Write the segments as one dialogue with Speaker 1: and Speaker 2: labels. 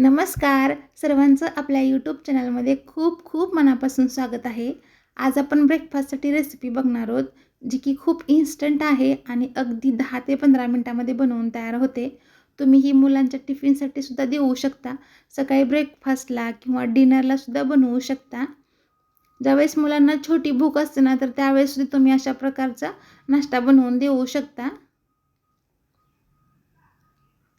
Speaker 1: नमस्कार. सर्वांचं आपल्या यूट्यूब चॅनलमध्ये खूप खूप मनापासून स्वागत आहे. आज आपण ब्रेकफास्टसाठी रेसिपी बघणार आहोत जी की खूप इन्स्टंट आहे आणि अगदी दहा ते पंधरा मिनटामध्ये बनवून तयार होते. तुम्ही ही मुलांच्या टिफिनसाठी सुद्धा देऊ शकता. सकाळी ब्रेकफास्टला किंवा डिनरला सुद्धा बनवू शकता. ज्यावेळेस मुलांना छोटी भूक असते ना तर त्यावेळेस सुद्धा तुम्ही अशा प्रकारचा नाश्ता बनवून देऊ शकता.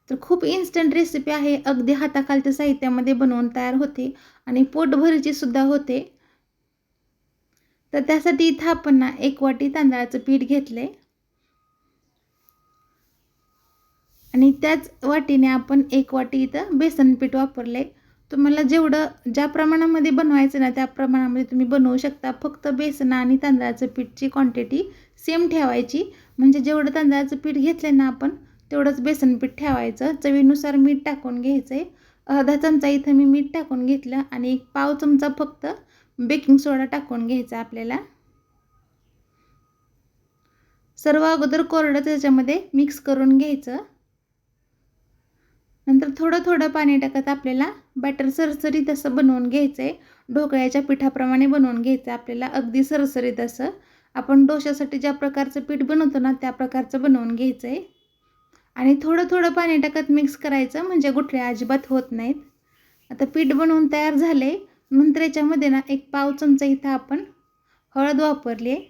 Speaker 1: तर खूप इन्स्टंट रेसिपी आहे. अगदी हाताखालच्या साहित्यामध्ये बनवून तयार होते आणि पोटभरीची सुद्धा होते. तर त्यासाठी इथं आपण ना एक वाटी तांदळाचं पीठ घेतले आणि त्याच वाटीने आपण एक वाटी इथं बेसन पीठ वापरले तुम्हाला जेवढं ज्या प्रमाणामध्ये बनवायचं ना त्या प्रमाणामध्ये तुम्ही बनवू शकता. फक्त बेसन आणि तांदळाचं पीठची क्वांटिटी सेम ठेवायची. म्हणजे जेवढं तांदळाचं पीठ घेतलं ना आपण तेवढंच बेसनपीठ ठेवायचं. चवीनुसार मीठ टाकून घ्यायचं आहे अर्धा चमचा इथं मी मीठ टाकून घेतलं आणि एक पाव चमचा फक्त बेकिंग सोडा टाकून घ्यायचा आपल्याला. सर्व अगोदर कोरडं त्याच्यामध्ये मिक्स करून घ्यायचं. नंतर थोडं थोडं पाणी टाकत आपल्याला बॅटर सरसरीत असं बनवून घ्यायचं आहे ढोकळ्याच्या पिठाप्रमाणे बनवून घ्यायचं आपल्याला. अगदी सरसरीत असं. आपण डोशासाठी ज्या प्रकारचं पीठ बनवतो ना त्या प्रकारचं बनवून घ्यायचं आहे आणि थोडं थोडं पाणी टाकत मिक्स करायचं म्हणजे गुठळ्या अजिबात होत नाहीत. आता पीठ बनवून तयार झाले. नंतर याच्यामध्ये ना एक पाव चमचा इथं आपण हळद वापरली आहे.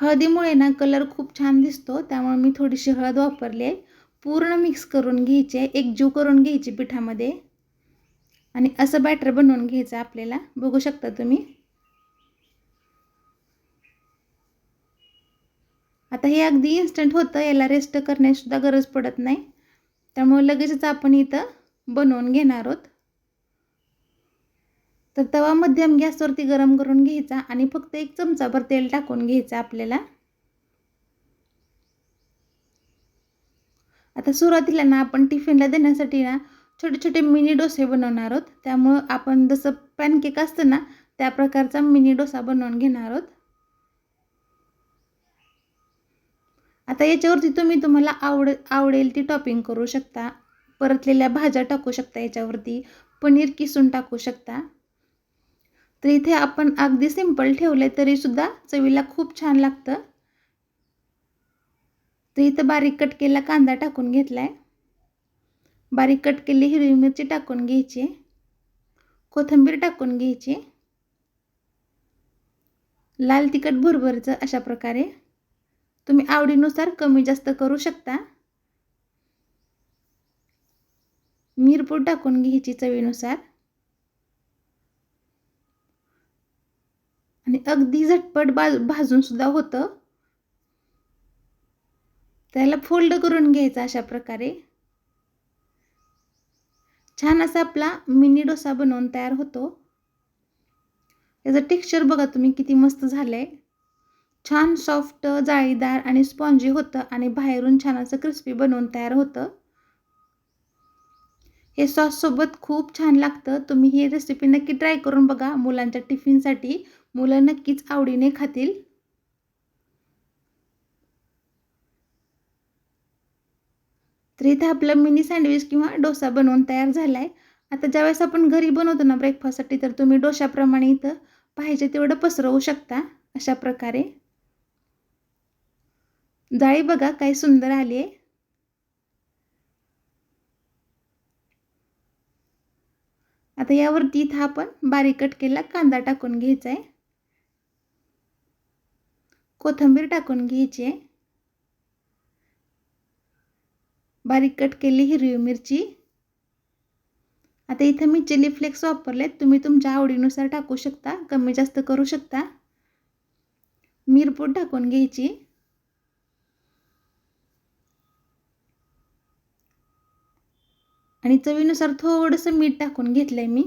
Speaker 1: हळदीमुळे ना कलर खूप छान दिसतो त्यामुळे मी थोडीशी हळद वापरली आहे. पूर्ण मिक्स करून घ्यायची आहे. एकजीव करून घ्यायची पिठामध्ये. आणि असं बॅटर बनवून घ्यायचं आपल्याला. बघू शकता तुम्ही. आता हे अगदी इन्स्टंट होतं. याला रेस्ट करण्यासुद्धा गरज पडत नाही. त्यामुळे लगेचच आपण इथं बनवून घेणार आहोत. तर तवा मध्यम गॅसवरती गरम करून घ्यायचा आणि फक्त एक चमचाभर तेल टाकून घ्यायचं आपल्याला. आता सुरुवातीला ना आपण टिफिनला देण्यासाठी ना छोटे छोटे मिनी डोसे बनवणार आहोत. त्यामुळं आपण जसं पॅनकेक असतं ना त्या प्रकारचा मिनी डोसा बनवून घेणार आहोत. आता याच्यावरती तुम्ही तुम्हाला आवड आवडेल ती टॉपिंग करू शकता. परतलेल्या भाज्या टाकू शकता याच्यावरती. पनीर किसून टाकू शकता. तर इथे आपण अगदी सिंपल ठेवले तरीसुद्धा चवीला खूप छान लागतं. तर इथं बारीक कट केलेला कांदा टाकून घेतला आहे बारीक कट केलेली हिरवी मिरची टाकून घ्यायची. कोथिंबीर टाकून घ्यायची. लाल तिखट भुरभरचं अशा प्रकारे. तुम्ही आवडीनुसार कमी जास्त करू शकता. मिरपूड टाकून घ्यायची चवीनुसार. आणि अगदी झटपट बाज भाजून सुद्धा होतं. त्याला फोल्ड करून घ्यायचा अशा प्रकारे. छान असा आपला मिनी डोसा बनवून तयार होतो. याचं टेक्स्चर बघा तुम्ही किती मस्त झालं आहे छान सॉफ्ट जाळीदार आणि स्पॉन्जी होतं आणि बाहेरून छान असं क्रिस्पी बनवून तयार होतं. हे सॉससोबत खूप छान लागतं. तुम्ही ही रेसिपी नक्की ट्राय करून बघा. मुलांच्या टिफिनसाठी मुलं नक्कीच आवडीने खातील. तर इथं आपलं मिनी सँडविच किंवा डोसा बनवून तयार झाला आहे आता ज्यावेळेस आपण घरी बनवतो ना ब्रेकफास्टसाठी तर तुम्ही डोशाप्रमाणे इथं पाहिजे तेवढं पसरवू शकता. अशा प्रकारे. जाळी बघा काय सुंदर आली आहे. आता यावरती इथं आपण बारीक कट केला कांदा टाकून घ्यायचा आहे. कोथिंबीर टाकून घ्यायची आहे. बारीक कट केली हिरवी मिरची. आता इथं मी चिली फ्लेक्स वापरलेत तुम्ही तुमच्या आवडीनुसार टाकू शकता कमी जास्त करू शकता. मिरपूड टाकून घ्यायची. आणि चवीनुसार थोडंसं मीठ टाकून घेतलं आहे मी.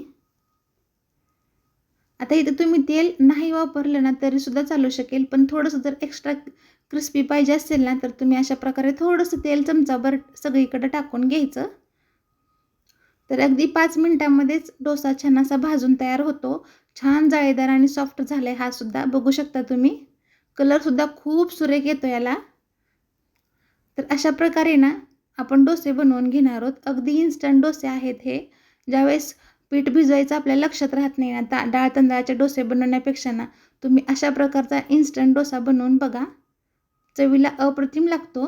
Speaker 1: आता इथं तुम्ही तेल नाही वापरलं ना तरीसुद्धा चालू शकेल पण थोडंसं जर एक्स्ट्रा क्रिस्पी पाहिजे असेल ना तर तुम्ही अशा प्रकारे थोडंसं तेल चमचाभर सगळीकडं टाकून घ्यायचं. तर अगदी पाच मिनटामध्येच डोसा छान असा भाजून तयार होतो. छान जाळीदार आणि सॉफ्ट झाला आहे हा सुद्धा. बघू शकता तुम्ही. कलरसुद्धा खूप सुरेख येतो याला. तर अशा प्रकारे ना आपण डोसे बनवून घेणार आहोत. अगदी इन्स्टंट डोसे आहेत हे. ज्यावेळेस पीठ भिजवायचं आपल्या लक्षात राहत नाही ना ता डाळ तांदळाचे डोसे बनवण्यापेक्षा ना तुम्ही अशा प्रकारचा इन्स्टंट डोसा बनवून बघा. चवीला अप्रतिम लागतो.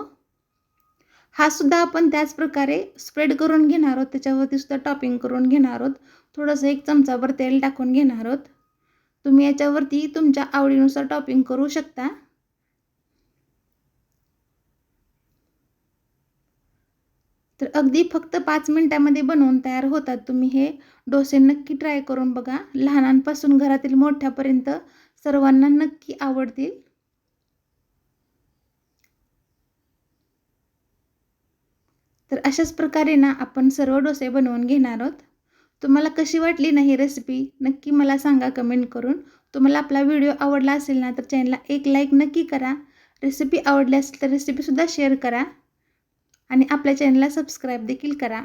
Speaker 1: हा सुद्धा आपण त्याच प्रकारे स्प्रेड करून घेणार आहोत. त्याच्यावरती सुद्धा टॉपिंग करून घेणार आहोत. थोडंसं एक चमचाभर तेल टाकून घेणार आहोत. तुम्ही याच्यावरती तुमच्या आवडीनुसार टॉपिंग करू शकता. तर अगदी फक्त पाच मिनटामध्ये बनवून तयार होतात. तुम्ही हे डोसे नक्की ट्राय करून बघा. लहानांपासून घरातील मोठ्यापर्यंत सर्वांना नक्की आवडतील. तर अशाच प्रकारे ना आपण सर्व डोसे बनवून घेणार आहोत. तुम्हाला कशी वाटली ना ही रेसिपी नक्की मला सांगा कमेंट करून. तुम्हाला आपला व्हिडिओ आवडला असेल ना तर चॅनलला एक लाईक नक्की करा. रेसिपी आवडली असेल तर रेसिपीसुद्धा शेअर करा. आणि आपल्या चॅनलला सबस्क्राईब देखील करा.